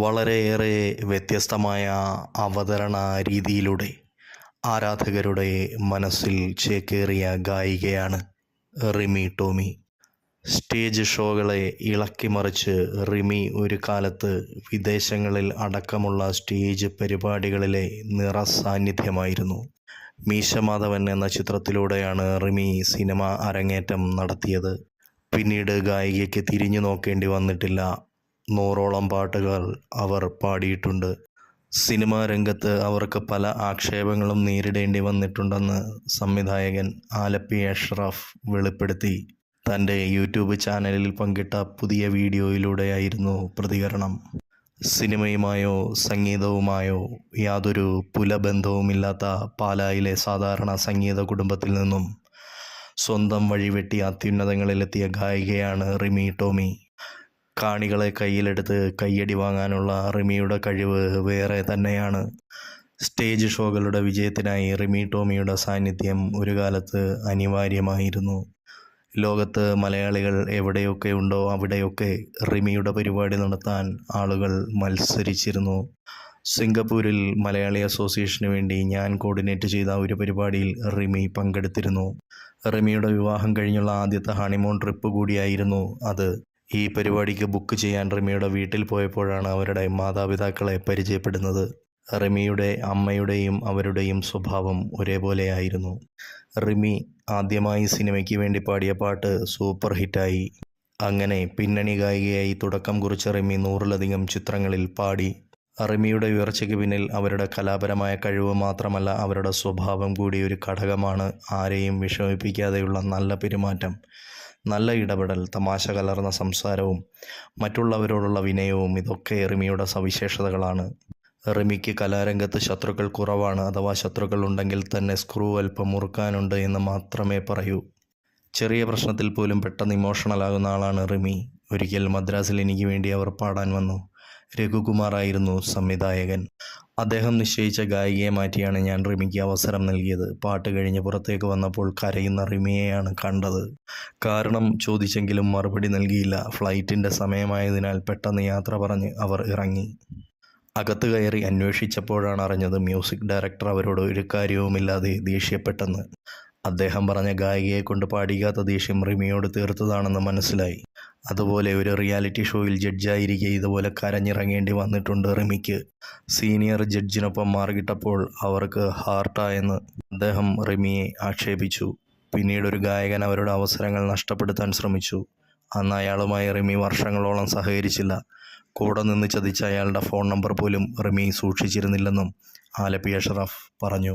വളരെയേറെ വ്യത്യസ്തമായ അവതരണ രീതിയിലൂടെ ആരാധകരുടെ മനസ്സിൽ ചേക്കേറിയ ഗായികയാണ് റിമി ടോമി. സ്റ്റേജ് ഷോകളെ ഇളക്കിമറിച്ച് റിമി ഒരു കാലത്ത് വിദേശങ്ങളിൽ അടക്കമുള്ള സ്റ്റേജ് പരിപാടികളിലെ നിറസാന്നിധ്യമായിരുന്നു. മീശമാധവൻ എന്ന ചിത്രത്തിലൂടെയാണ് റിമി സിനിമ അരങ്ങേറ്റം നടത്തിയത്. പിന്നീട് ഗായികയ്ക്ക് തിരിഞ്ഞു നോക്കേണ്ടി വന്നിട്ടില്ല. നൂറോളം പാട്ടുകൾ അവർ പാടിയിട്ടുണ്ട്. സിനിമാ രംഗത്ത് അവർക്ക് പല ആക്ഷേപങ്ങളും നേരിടേണ്ടി വന്നിട്ടുണ്ടെന്ന് സംവിധായകൻ ആലപ്പി അഷ്റഫ് വെളിപ്പെടുത്തി. തന്റെ യൂട്യൂബ് ചാനലിൽ പങ്കിട്ട പുതിയ വീഡിയോയിലൂടെയായിരുന്നു പ്രതികരണം. സിനിമയുമായോ സംഗീതവുമായോ യാതൊരു പുലബന്ധവുമില്ലാത്ത പാലായിലെ സാധാരണ സംഗീത കുടുംബത്തിൽ നിന്നും സ്വന്തം വഴിവെട്ടി അത്യുന്നതങ്ങളിലെത്തിയ ഗായികയാണ് റിമി ടോമി. കാണികളെ കയ്യിലെടുത്ത് കയ്യടി വാങ്ങാനുള്ള റിമിയുടെ കഴിവ് വേറെ തന്നെയാണ്. സ്റ്റേജ് ഷോകളുടെ വിജയത്തിനായി റിമി ടോമിയുടെ സാന്നിധ്യം ഒരു കാലത്ത് അനിവാര്യമായിരുന്നു. ലോകത്ത് മലയാളികൾ എവിടെയൊക്കെ ഉണ്ടോ അവിടെയൊക്കെ റിമിയുടെ പരിപാടി നടത്താൻ ആളുകൾ മത്സരിച്ചിരുന്നു. സിംഗപ്പൂരിൽ മലയാളി അസോസിയേഷന് വേണ്ടി ഞാൻ കോർഡിനേറ്റ് ചെയ്ത ഒരു പരിപാടിയിൽ റിമി പങ്കെടുത്തിരുന്നു. റിമിയുടെ വിവാഹം കഴിഞ്ഞുള്ള ആദ്യത്തെ ഹണിമൂൺ ട്രിപ്പ് കൂടിയായിരുന്നു അത്. ഈ പരിപാടിക്ക് ബുക്ക് ചെയ്യാൻ റിമിയുടെ വീട്ടിൽ പോയപ്പോഴാണ് അവരുടെ മാതാപിതാക്കളെ പരിചയപ്പെടുന്നത്. റിമിയുടെ അമ്മയുടെയും അവരുടെയും സ്വഭാവം ഒരേപോലെയായിരുന്നു. റിമി ആദ്യമായി സിനിമയ്ക്ക് വേണ്ടി പാടിയ പാട്ട് സൂപ്പർ ഹിറ്റായി. അങ്ങനെ പിന്നണി ഗായികയായി തുടക്കം കുറിച്ച റിമി നൂറിലധികം ചിത്രങ്ങളിൽ പാടി. റിമിയുടെ ഉയർച്ചയ്ക്ക് പിന്നിൽ അവരുടെ കലാപരമായ കഴിവ് മാത്രമല്ല അവരുടെ സ്വഭാവം കൂടി ഒരു ഘടകമാണ് ആരെയും വിഷമിപ്പിക്കാതെയുള്ള നല്ല പെരുമാറ്റം. നല്ല ഇടപെടൽ തമാശ കലർന്ന സംസാരവും മറ്റുള്ളവരോടുള്ള വിനയവും ഇതൊക്കെ റിമിയുടെ സവിശേഷതകളാണ്. റിമിക്ക് കലാരംഗത്ത് ശത്രുക്കൾ കുറവാണ്. അഥവാ ശത്രുക്കൾ ഉണ്ടെങ്കിൽ തന്നെ സ്ക്രൂ അല്പം മുറുക്കാനുണ്ട് എന്ന് മാത്രമേ പറയൂ. ചെറിയ പ്രശ്നത്തിൽ പോലും പെട്ടെന്ന് ഇമോഷണലാകുന്ന ആളാണ് റിമി ഒരിക്കൽ മദ്രാസിൽ എനിക്ക് വേണ്ടി അവർ പാടാൻ വന്നു. രഘുകുമാർ ആയിരുന്നു സംവിധായകൻ. അദ്ദേഹം നിശ്ചയിച്ച ഗായികയെ മാറ്റിയാണ് ഞാൻ റിമിക്ക് അവസരം നൽകിയത്. പാട്ട് കഴിഞ്ഞ് പുറത്തേക്ക് വന്നപ്പോൾ കരയുന്ന റിമിയെയാണ് കണ്ടത്. കാരണം ചോദിച്ചെങ്കിലും മറുപടി നൽകിയില്ല. ഫ്ലൈറ്റിന്റെ സമയമായതിനാൽ പെട്ടെന്ന് യാത്ര പറഞ്ഞ് അവർ ഇറങ്ങി. അകത്ത് കയറി അന്വേഷിച്ചപ്പോഴാണ് അറിഞ്ഞത് മ്യൂസിക് ഡയറക്ടർ അവരോട് ഒരു കാര്യവുമില്ലാതെ ദേഷ്യപ്പെട്ടെന്ന്. അദ്ദേഹം പറഞ്ഞ ഗായികയെ കൊണ്ട് പാടിക്കാത്ത ദേഷ്യം റിമിയോട് തീർത്തതാണെന്ന് മനസ്സിലായി. അതുപോലെ ഒരു റിയാലിറ്റി ഷോയിൽ ജഡ്ജായിരിക്കെ ഇതുപോലെ കരഞ്ഞിറങ്ങേണ്ടി വന്നിട്ടുണ്ട് റിമിക്ക്. സീനിയർ ജഡ്ജിനൊപ്പം മാർഗിട്ടപ്പോൾ അവർക്ക് ഹാർട്ടായെന്ന് അദ്ദേഹം റിമിയെ ആക്ഷേപിച്ചു. പിന്നീട് ഒരു ഗായകൻ അവരുടെ അവസരങ്ങൾ നഷ്ടപ്പെടുത്താൻ ശ്രമിച്ചു. അന്ന് അയാളുമായി റിമി വർഷങ്ങളോളം സഹകരിച്ചില്ല. കൂടെ നിന്ന് ചതിച്ച അയാളുടെ ഫോൺ നമ്പർ പോലും റിമി സൂക്ഷിച്ചിരുന്നില്ലെന്നും ആലപ്പി അഷറഫ് പറഞ്ഞു.